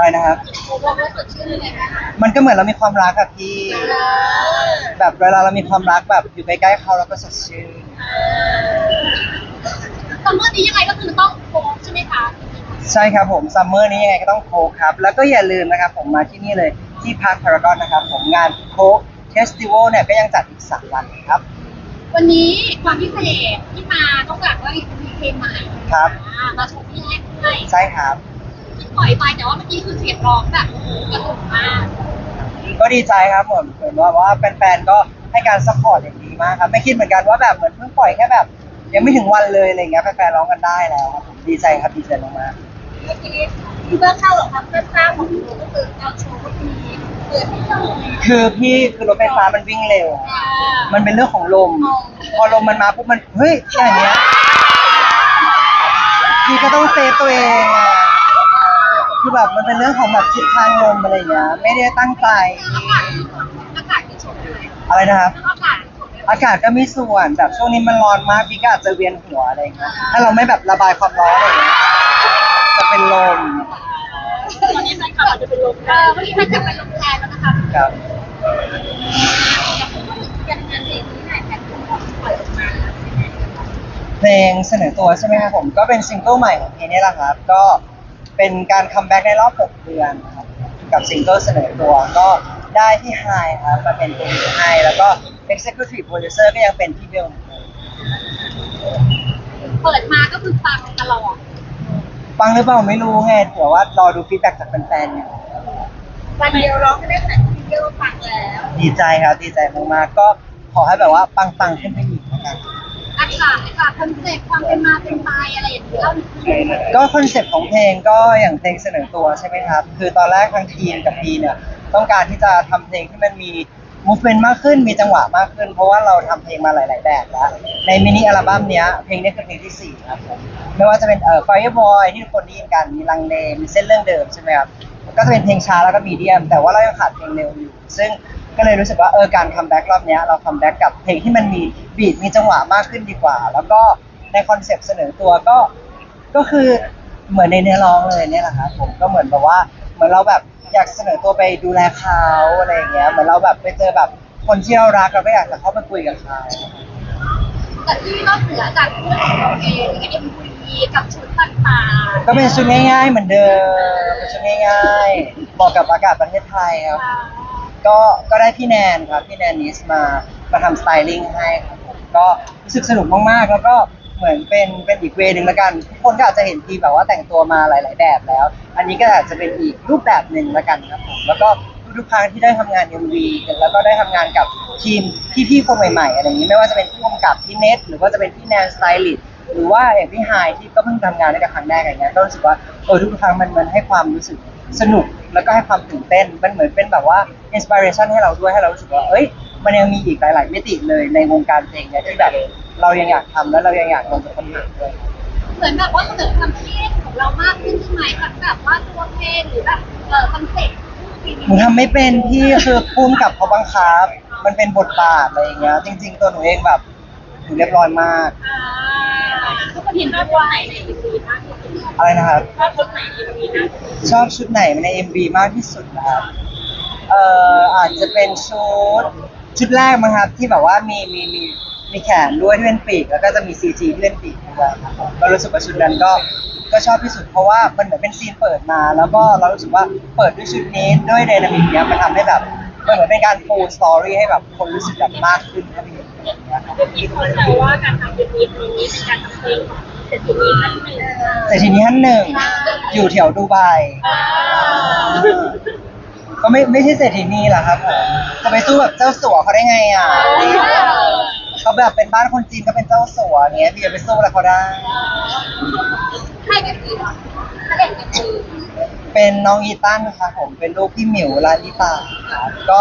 อะไรนะครับเราไม่สดชื่นเลยนะมันก็เหมือนเรามีความรักอะพี่ แบบเวลาเรามีความรักแบบอยู่ใกล้ๆเขาเราก็สดชื่นซัมเมอร์นี้ยังไงก็คือต้องโค้งใช่ไหมคะใช่ครับผมซัมเมอร์นี้ยังไงก็ต้องโค้กครับ แล้วก็อย่าลืมนะครับผมมาที่นี่เลยที่พาร์คพารากอนนะครับผมงานโค้กเฟสติวัลเนี่ยก็ยังจัดอีกสามวันครับ วันนี้ความพิเศษที่มาต้องแบบว่ามีเพลงใหม่ครับอ่ามาชมที่แรกด้วยใช่ครับที่ ปล่อยไปแต่ว่าเมื่อกี้คือเสียงร้องแบบโอ้โหกระตุกมากก็ดีใจครับเหมือนเหมือนว่าว่าแฟนๆก็ให้การซัพพอร์ตอย่างดีมากครับ ไม่คิดเหมือนกันว่าแบบเหมือนเพิ่งปล่อยแค่แบบ ยังไม่ถึงวันเลยอะไรเงี้ยแฟนๆร้องกันได้แล้วครับผมดีใจครับดีใจมากเมื่อกี้ที่เบื้องเข้าหรอครับเบื้องข้างของหนูก็คือการโชว์ก็มีเปิดให้เราๆคือพี่คือรถไฟฟ้ามันวิ่งเร็ว อ่ามันเป็นเรื่องของลม พอลมมันมาปุ๊บมันเฮ้ยอย่างเงี้ยพี่ก็ต้องเซฟตัวเองอะคือ แบบมันเป็นเรื่องของแบบทิศทางลมอะไรเงี้ยไม่ได้ตั้งใจอากาศอากาศจะชมเลยอะไรนะครับ อากาศชมเลยอากาศก็มีส่วนแบบช่วงนี้มันร้อนมากพี่ก็อาจจะเวียนหัวอะไรเงี้ยถ้าเราไม่แบบระบายความร้อนอะไรเงี้ยจะเป็นลมตอนนี้แฟนคลับอาจจะเป็นลมเออวันนี้แฟนคลับเป็นลมแทนแล้วนะคะครับยังงานเพลงนี้ไหนแฟนคลับปล่อยออกมาเพลงเสนอตัวใช่ไหมครับผมก็เป็นซิงเกิลใหม่ของเพลงนี้แหละครับก็ เป็นการคัมแบ็กในรอบ 6 เดือนครับกับซิงเกิลเสนอตัวก็ได้ที่ไฮครับมาเป็นตัวไฮแล้วก็ Executive Producer ก็ยังเป็นพี่เบลเหมือนเดิมเปิดมาก็คือฟังตลอดฟังหรือเปล่าไม่รู้ไงเผื่ว่ารอดูฟีดแบ็กจากแฟนๆอยู่ วันเดียวร้องก็ได้ขนาดที่เดียวฟังแล้ว ดีใจครับดีใจมากๆก็ขอให้แบบว่าปังๆขึ้นไปอีกแล้วกัน อากาศอากาศคอนเซ็ปต์ความเป็นมาเป็นไปอะไรอย่างเงี้ยเล่าหน่อยก็คอนเซ็ปต์ของเพลงก็อย่างเพลงเสนอตัวใช่ไหมครับ คือตอนแรกทางทีมกับพีเนี่ยต้องการที่จะทำเพลงที่มันมี movement มากขึ้นมีจังหวะมากขึ้น เพราะว่าเราทำเพลงมาหลาย ๆ แบบแล้ว ในมินิอัลบั้มเนี้ยเพลงนี้คือเพลงที่สี่ครับผมไม่ว่าจะเป็นเอ่อ Fireboy ที่ทุกคนได้ยินกันมีลังเลมีเส้นเรื่องเดิมใช่ไหมครับก็จะเป็นเพลงช้าแล้วก็มีเดียม แต่ว่าเรายังขาดเพลงเร็วอยู่ ซึ่ง ก็เลยรู้สึกว่าเออการคัมแบ็กรอบเนี้ยเราคัมแบ็กกับเพลงที่มันมีบีทมีจังหวะมากขึ้นดีกว่า แล้วก็ในคอนเซปต์เสนอตัวก็ก็คือเหมือนในเนื้อร้องเลยเนี่ยแหละครับผมก็เหมือนแบบว่าเหมือนเราแบบอยากเสนอตัวไปดูแลเขาอะไรอย่างเงี้ยเหมือนเราแบบไปเจอแบบคนที่เรารักเราก็อยากจะเข้าไปคุยกับเขาแต่ที่นอกเหนือจากเรื่องของเราเองเอ็มวีกับชุดต่างๆก็เป็นชุดง่ายๆเหมือนเดิมเป็นชุดง่ายๆเหมาะกับอากาศประเทศไทยครับ ก็ก็ได้พี่แนนครับพี่แนนนิสมามาทำสไตลิ่งให้ครับผมก็รู้สึกสนุกมากๆ แล้วก็เหมือนเป็นเป็นอีกเวย์หนึ่งล้วกันทุกคนก็อาจจะเห็นทีแบบว่าแต่งตัวมาหลาย ๆ แบบแล้ว อันนี้ก็อาจจะเป็นอีกรูปแบบหนึ่งล้วกันครับผมแล้วก็ทุกครั้งที่ได้ทำงาน MV แล้วก็ได้ทำงานกับทีมพี่ๆคนใหม่ ๆ อะไรอย่างนี้ไม่ว่าจะเป็นผู้กำกับพี่เนทหรือว่าจะเป็นพี่แนนสไตลิสต์หรือว่าอย่างพี่ไฮที่ก็เพิ่งทำงานด้วยกันครั้งแรกอะไรเงี้ยก็รู้สึกว่าเออทุกครั้งมันมันให้ความรู้สึก สนุกแล้วก็ให้ความตื่นเต้นมันเหมือนเป็นแบบว่าอินสปิเรชันให้เราด้วยให้เรารู้สึกว่าเอ้ย มันยังมีอีกหลาย ๆ มิติเลยในวงการเพลงเนี่ยที่แบบเรายังอยากทำแล้วเรายังอยากลงกับคนอื่นด้วยเหมือนแบบว่าเสนอความเท่ของเรามากขึ้นใช่ไหมทั้งแบบว่าตัวเพลงหรือแบบเออคอนเซ็ปต์หนูทำไม่เป็นพี่คือพุ่มกับเขาบังคับ มันเป็นบทบาทอะไรอย่างเงี้ยจริง ๆ ตัวหนูเองแบบหนูเรียบร้อยมากอ่าทุกคนเห็นว่าตัวไหนในอีพีมากที่สุด อะไรนะครับว่าชุดไหนในอีพีนะชอบชุดไหนใน MV มากที่สุดนะครับเอ่ออาจจะเป็นชุดชุดแรกมั้งครับที่แบบว่ามีมีมีมีแขนด้วยที่เป็นปีกแล้วก็จะมี CG ที่เป็นปีกด้วยครับผมก็รู้สึกว่าชุดนั้นก็ก็ชอบที่สุดเพราะว่ามันเหมือนเป็นซีนเปิดมา แล้วก็เรารู้สึกว่าเปิดด้วยชุดนี้ด้วยไดนามิกเนี้ยมันทำให้แบบมันเหมือนเป็นการปูสตอรี่ให้แบบคนรู้สึกแบบมากขึ้นครับพี่อย่างเงี้ยครับมีคนแซวว่าการทำยูนิตนี้เป็นการทำเพลงของ เศรษฐีนี้ท่านหนึ่งแต่ทีนี้ท่านหนึ่งอยู่แถวดูไบอ่าก็ไม่ไม่ใช่เศรษฐีนีหรอกครับผมจะไปสู้แบบเจ้าสัวเขาได้ไงอะเขาแบบเป็นบ้านคนจีนก็เป็นเจ้าสัวอย่างเงี้ยพี่จะไปสู้อะไรเขาได้ ใครเป็นผีถ้าเด็กเป็นผีเป็นน้องอีตันครับผมเป็นลูกพี่หมิวลาลิตาครับก็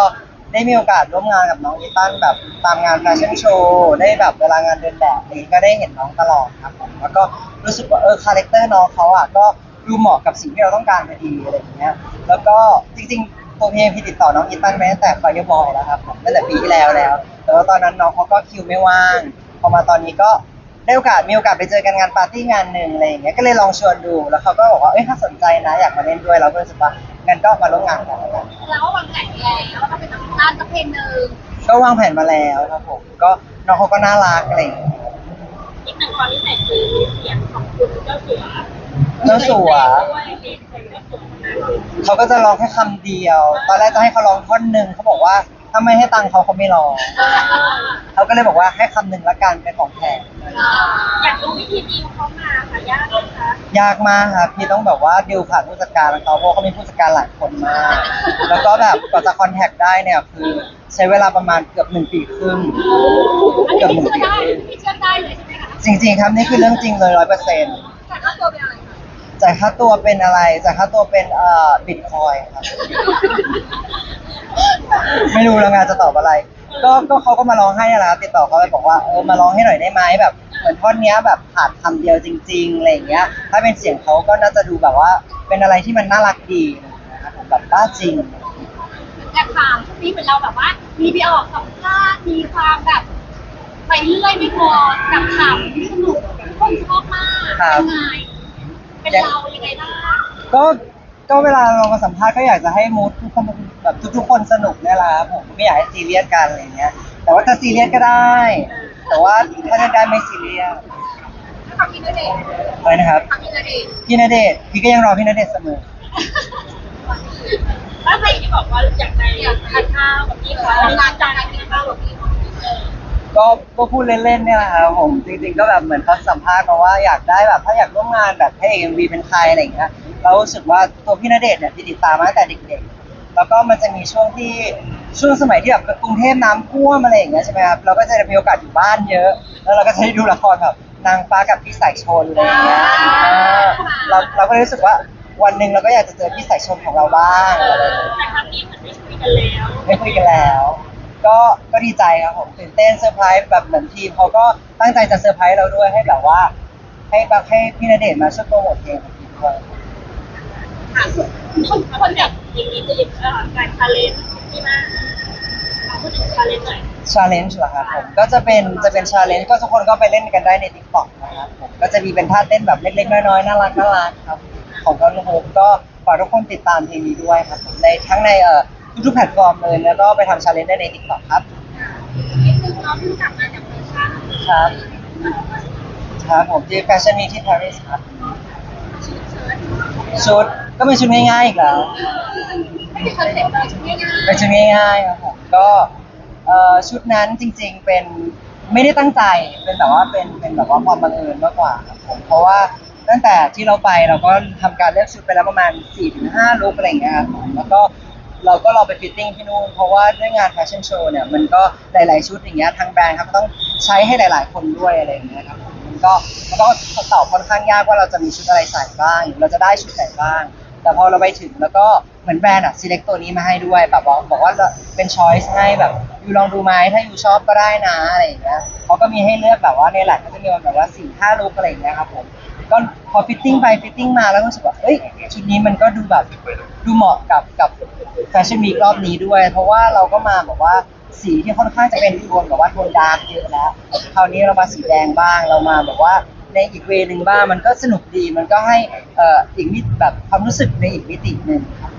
ได้มีโอกาสร่วมงานกับน้องอีตันแบบตามงานแฟชั่นโชว์ได้แบบเวลางานเดินแบบนี้ก็ได้เห็นน้องตลอดครับผมแล้วก็รู้สึกว่าเออคาแรคเตอร์น้องเขาอะก็ดูเหมาะกับสิ่งที่เราต้องการพอดีอะไรอย่างเงี้ยแล้วก็จริงๆตัวเพลงพี่ติดต่อน้องอีตันไปตั้งแต่ไฟเ e อร์บอยแล้วครับผมตั้งแต่ปีที่แล้วแล้ว แต่ว่าตอนนั้นน้องเขาก็คิวไม่ว่างพอมาตอนนี้ก็ได้โอกาสมีโอกาสไปเจอกันงานปาร์ตี้งานหนึ่งอะไรอย่างเงี้ยก็เลยลองชวนดูแล้วเขาก็บอกว่าเอ้ยถ้าสนใจนะอยากมาเล่นด้วยเราก็รู้สึกว่า งั้นก็มาร่วมงานกันแล้วกันแล้ววางแผนแล้วเราเป็นนักร้านสักเพลงหนึ่งก็วางแผนมาแล้วครับผมก็น้องเขาก็น่ารักอะไรอย่างเงี้ยอีกหนึ่งความพิเศษคือเสียงของคุณเจ้าสัวเจ้าสัวด้วยเพลงเพลงเจ้าสัวนะเขาก็จะร้องแค่คำเดียว ตอนแรกจะให้เขาร้องท่อนหนึ่งเขาบอกว่า ถ้าไม่ให้ตังค์เขาเขาไม่ร้องเขาก็เลยบอกว่าให้คำหนึ่งละกันเป็นของแถมอยากรู้วิธีดีของเขามาค่ะยากไหมคะยากมากครับพี่ต้องแบบว่าดิวผ่านผู้จัดการเขาเพราะเขามีผู้จัดการหลายคนมาก แล้วก็แบบกว่าจะคอนแทคได้เนี่ยคือ ใช้เวลาประมาณเกือบหนึ่งปีครึ่งอันเกือบหนี้นึ่งเชื่อปีได้ครึ่งพี่เชื่อได้เลยใช่ไหมคะจริงๆครับนี่คือเรื่องจริงเลยร้อยเปอร์เซ็นต์ แต่ถ้าตัวเป็นอะไรคะ จ่ายค่าตัวเป็นอะไรจ่ายค่าตัวเป็นเอ่อบิตคอยครับ ไม่รู้แล้วงานจะตอบอะไร ก็ก็เขาก็มาร้องให้นะครับติดต่อเขาไปบอกว่าเออมาร้องให้หน่อยได้ไหมแบบเหมือนท่อนเนี้ยแบบขาดคำเดียวจริงๆอะไรอย่างเงี้ย ถ้าเป็นเสียงเขาก็น่าจะดูแบบว่า เป็นอะไรที่มันน่ารักดีนะครับผมแบบบ้าจริง แอบถามช่วงนี้เหมือนเราแบบว่า มีไปออกสัมภาษณ์มีความแบบ ไปเรื่อยไม่พอกับข่าวที่สนุกคนชอบมากครับ ยังไง เป็นเรายังไงบ้างก็ก็เวลาเรามาสัมภาษณ์ก็อยากจะให้มูดทุกคนแบบทุกๆคนสนุกเนี่ยแหละครับผมไม่อยากให้ซีเรียสกันอะไรอย่างเงี้ย แต่ว่าถ้าซีเรียสก็ได้ แต่ว่าถ้าเล่นได้ไม่ซีเรียสถ้าทำพี่ณเดชน์อะไรนะครับทำพี่ณเดชน์พี่ณเดชน์พี่ก็ยังรอพี่ณเดชน์เสมอถ้าใครที่บอกว่าอยากไปอยากทานข้าวกับพี่เขานานจังกินข้าวกับพี่เขาเออ ก็ก็พูดเล่นๆเนี่ยแหละครับผมจริงๆก็แบบเหมือนเขาสัมภาษณ์มาว่าอยากได้แบบถ้าอยากร่วมงานแบบให้เอ็มวีเป็นใครอะไรอย่างเงี้ยเรารู้สึกว่าตัวพี่ณเดชน์เนี่ยพี่ติดตามมาตั้งแต่เด็กๆ แล้วก็มันจะมีช่วงที่ช่วงสมัยที่แบบกรุงเทพน้ำท่วมอะไรอย่างเงี้ยใช่ไหมครับเราก็จะมีโอกาสอยู่บ้านเยอะ แล้วเราก็จะได้ดูละครแบบนางฟ้ากับพี่สายชนอะไรอย่างเงี้ยเออเราเราก็เลยรู้สึกว่าวันหนึ่งเราก็อยากจะเจอพี่สายชนของเราบ้างอะไรอย่างเงี้ยแต่ครั้งนี้เหมือนได้คุยกันแล้ว ไม่คุยกันแล้ว ก็ก็ดีใจครับผมตื่นเต้นเซอร์ไพรส์แบบเหมือนทีมเขาก็ตั้งใจจะเซอร์ไพรส์เราด้วยให้แบบว่า ให้แบบให้พี่ณเดชน์มาช่วยโปรโมทเพลงของทีมด้วยค่ะคนคนแบบอย่างนี้จะหยิบเอ่อการทาเลนที่มากเอาพูดถึงทาเลนหน่อยชาเลนจ์เหรอครับผมก็จะเป็นจะเป็นชาเลนจ์ก็ทุกคนก็ไปเล่นกันได้ใน t ิ k t o k นะครับผมก็จะมีเป็นท่าเต้นแบบเล็กๆน้อยๆน่ารักน่ารักครับ ของกอนโฮมก็ฝากทุกคนติดตามเพลงนี้ด้วยครับผมในทั้งในเอ่อ ทุกๆแพลตฟอร์มเลย แล้วก็ไปทำชาเลนจ์ได้ใน t ิ k t o k ครับนิดนึงเราเพิ่งกลับมาจากเมืองชาติครับ ครับผมที่แฟชั่นวีที่ปารีสครับชุดก็เป็นชุดง่ายๆอีกแล้ว ไม่มีคอนเซ็ปต์เลยชุดง่ายๆเป็นชุดง่ายๆครับผมก็เอ่อชุดนั้นจริงๆเป็นไม่ได้ตั้งใจเป็นแบบว่าเป็นเป็นแบบว่าความบังเอิญมากกว่าครับผมเพราะว่าตั้งแต่ที่เราไปเราก็ทำการเลือกชุดไปแล้วประมาณ4ี่ถึงห้าลุกอะไรอย่างเงี้ยครับผมแล้วก็ เราก็เรอไปฟิตติ้งที่นู่นเพราะว่าด้วยงานแฟชั่นโชว์เนี่ยมันก็หลายๆชุดอย่างเงี้ยทางแบรนด์ครับต้องใช้ให้หลาย ๆ คนด้วยอะไรอย่างเงี้ยครับมันก็มันก็ตอบค่อนข้างยากว่าเราจะมีชุดอะไรใส่บ้างหรือเราจะได้ชุดไหนบ้าง แต่พอเราไปถึงแล้วก็เหมือนแบรนด์อะ select ตัวนี้มาให้ด้วยแบบบอกบอกว่าเป็น choice ให้แบบอยู่ลองดูไหมถ้าอยู่ชอบก็ได้นะอะไรอย่างเงี้ยเขาก็มีให้เลือกแบบว่าในหลักก็จะมีแบบว่าสี่ห้าลุกอะไรอย่างเงี้ยครับผม ก็พอฟิตติ้งไปฟิตติ้งมาแล้วก็รู้สึกว่าเอ้ยชุดนี้มันก็ดูแบบดูเหมาะกับกับแฟชั่นวีครอบนี้ด้วย เพราะว่าเราก็มาแบบว่าสีที่ค่อนข้างจะเป็นโทนแบบว่าโทนดาร์กเยอะแล้วคราวนี้เรามาสีแดงบ้างเรามาแบบว่าในอีกเวนึงบ้างมันก็สนุกดีมันก็ให้เอ่ออีกมิติแบบความรู้สึกในอีกมิติหนึ่งครับ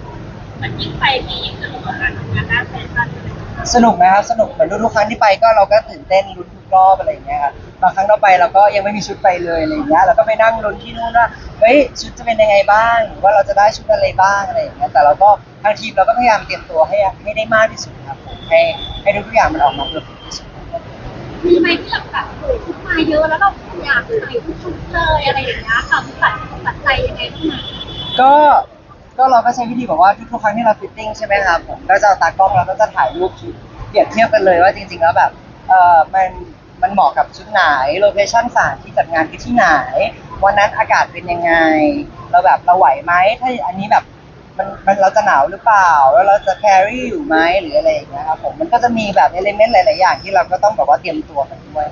มันยิ่งไปมียิ่งสนุกกับการทำงานด้านแฟชั่นเลยสนุกนะครับสนุกเหมือนทุกๆครั้งที่ไปก็เราก็ตื่นเต้นลุ้นทุก รอบอะไรอย่างเงี้ยครับบางครั้งเราไปเราก็ยังไม่มีชุดไปเลยอะไรอย่างเงี้ยเราก็ไปนั่งลุ้นที่นู่นว่าเฮ้ยชุดจะเป็นยังไงบ้างหรือว่าเราจะได้ชุดอะไรบ้างอะไรอย่างเงี้ยแต่เราก็ทางทีมเราก็พยายามเตรียมตัวให้ให้ได้มากที่สุดครับผมให้ให้ทุกๆอย่างมันออกมาเพอร์เฟกที่สุดมีไหมที่แบบแบบโอ้ชุดมาเยอะแล้วเราอยากใส่ทุกชุดเลยอะไรอย่างเงี้ยค่ะตัดตัดใจยังไงบ้างก็ก็เราก็ใช้วิธีแบบว่าทุกๆครั้งที่เราฟิตติ้งใช่ไหมครับผมก็จะเอาตากล้องเราก็จะถ่ายรูปชุดเปรียบเทียบกันเลยว่าจริง ๆ แล้วแบบเออมัน มันเหมาะกับชุดไหนโลเคชั่นสถานที่จัดงานคือที่ไหน วันนั้นอากาศเป็นยังไง เราแบบเราไหวไหมถ้าอันนี้แบบมันมันเราจะหนาวหรือเปล่า แล้วเราจะแครี่อยู่ไหมหรืออะไรอย่างเงี้ยครับผมมันก็จะมีแบบเอลิเมนต์หลาย ๆ อย่างที่เราก็ต้องแบบว่าเตรียมตัวกันด้วย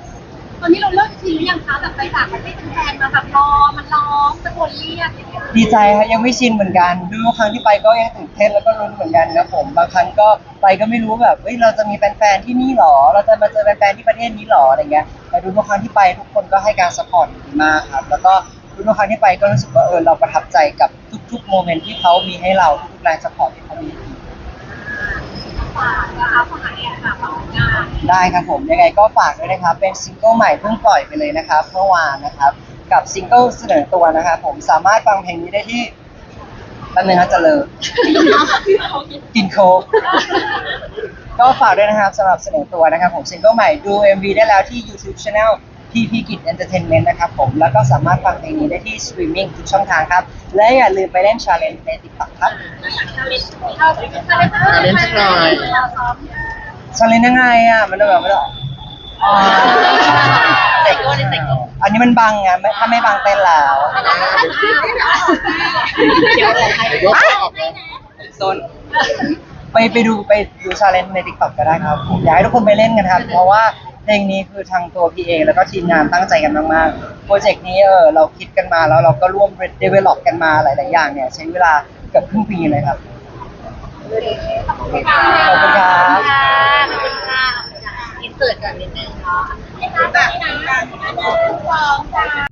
ตอนนี้เราเลิกชินหรือยังคะแบบไปต่างประเทศแทนมาแบบรอมันร้องตะโกนเรียกอย่างเงี้ยดีใจครับยังไม่ชินเหมือนกันทุกครั้งที่ไปก็ยังตื่นเต้นแล้วก็ลุ้นเหมือนกันครับผมบางครั้งก็ไปก็ไม่รู้แบบเฮ้ยเราจะมีแฟนๆที่นี่หรอ เราจะมาเจอแฟนๆที่ประเทศนี้หรออะไรเงี้ยแต่ดูทุกครั้งที่ไปทุกคนก็ให้การสปอร์ตดีมากครับแล้วก็ทุกครั้งที่ไปก็รู้สึกว่าเออเราประทับใจกับทุกๆโมเมนต์ที่เขามีให้เราทุกแรงสปอร์ตที่เขามี ได้ครับผมยังไงก็ฝากด้วยนะครับ เป็นซิงเกิลใหม่เพิ่งปล่อยไปเลยนะครับเมื่อวานนะครับ กับซิงเกิลเสนอตัวนะครับผมสามารถฟังเพลงนี้ได้ที่แป๊บนึงครับจะเลิกกินโค้กก็ฝากด้วยนะครับสำหรับเสนอตัวนะครับผมซิงเกิลใหม่ดู MV ได้แล้วที่ YouTube Channel PP Git Entertainment นะครับผมแล้วก็สามารถฟังเพลงนี้ได้ที่สตรีมมิ่งทุกช่องทางครับ และอย่าลืมไปเล่น Challenge ใน TikTok ครับชาเลนจ์เอาชาเลนจ์ชาเลนจ์หน่อยเราซ้อม Challenge ยังไงอะมันเลยแบบไม่ได้อ๋อเตะก้นเตะก้นอันนี้มันบังไงไม่ถ้าไม่บังเต้นแล้วเดี๋ยวอะไรยกออกเลยโซนไปไปดูไปดูชาเลนจ์ใน t ิ k t o k ก็ได้ครับผมอยากให้ทุกคนไปเล่นกันครับ เพราะว่าเพ พลงนี้คือทางตัวพีเอแล้วก็ทีมงานตั้งใจกันมากๆ โปรเจกต์นี้เออเราคิดกันมาแล้วเราก็ร่วมเดเวล็อปกันมาหลาย ๆ อย่างเนี่ย ใช้เวลาเกือบครึ่งปีเลยครับ ขอบคุณค่ะขอบคุณค่ะอินเสิร์ตก่อนนิดนึงเนาะะหนึ่งสองสาม